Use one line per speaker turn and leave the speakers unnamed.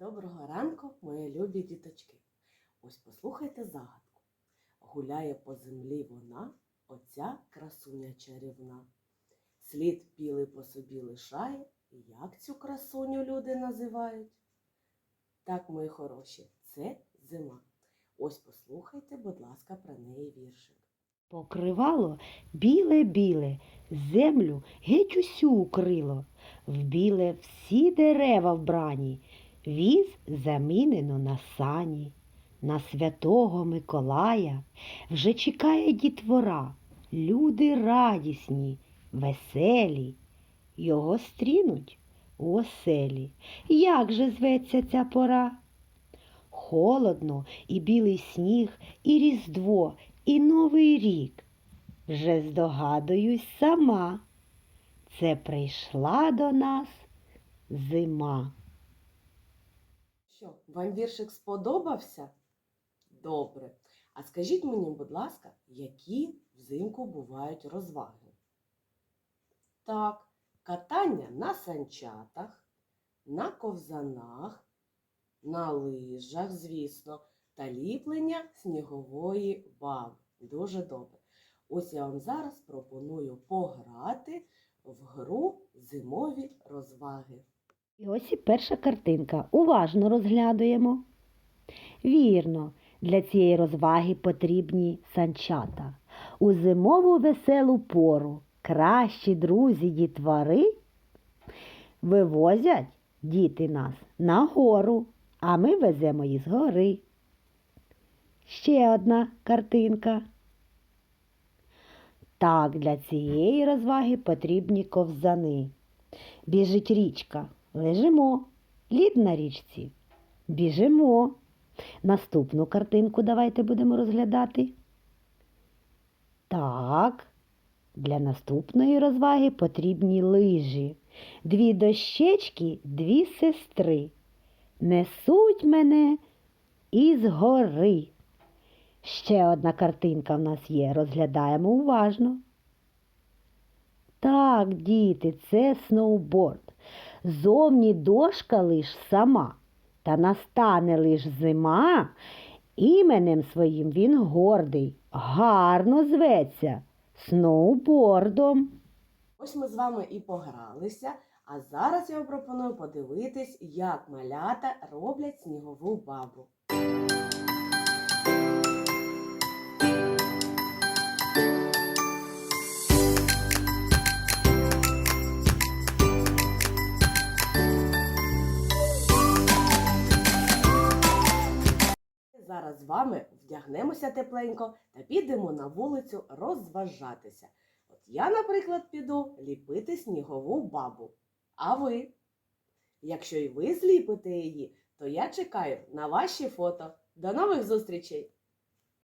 Доброго ранку, мої любі діточки. Ось послухайте загадку. Гуляє по землі вона, оця красуня чарівна. Слід білий по собі лишає, як цю красуню люди називають. Так, мої хороші, це зима. Ось послухайте, будь ласка, про неї віршик.
Покривало біле-біле, землю геть усю укрило, в біле всі дерева вбрані, віз замінено на сані. На святого Миколая вже чекає дітвора, люди радісні, веселі, його стрінуть у оселі. Як же зветься ця пора? Холодно і білий сніг, і різдво, і новий рік. Вже здогадуюсь сама. Це прийшла до нас зима.
Що, вам віршик сподобався? Добре. А скажіть мені, будь ласка, які взимку бувають розваги? Так, катання на санчатах, на ковзанах, на лижах, звісно, та ліплення снігової баби. Дуже добре. Ось я вам зараз пропоную пограти в гру зимові розваги.
І ось і перша картинка. Уважно розглядуємо. Вірно, для цієї розваги потрібні санчата. У зимову веселу пору кращі друзі дітвори вивозять діти нас на гору, а ми веземо їх з гори. Ще одна картинка. Так, для цієї розваги потрібні ковзани. Біжить річка, лежимо. Лід на річці. Біжимо. Наступну картинку давайте будемо розглядати. Так, для наступної розваги потрібні лижі. Дві дощечки, дві сестри. Несуть мене із гори. Ще одна картинка в нас є. Розглядаємо уважно. Так, діти, це сноуборд. Зовні дошка лиш сама, та настане лиш зима. Іменем своїм він гордий, гарно зветься сноубордом.
Ось ми з вами і погралися, а зараз я вам пропоную подивитись, як малята роблять снігову бабу. Зараз з вами вдягнемося тепленько та підемо на вулицю розважатися. От я, наприклад, піду ліпити снігову бабу. А ви? Якщо і ви зліпите її, то я чекаю на ваші фото. До нових зустрічей!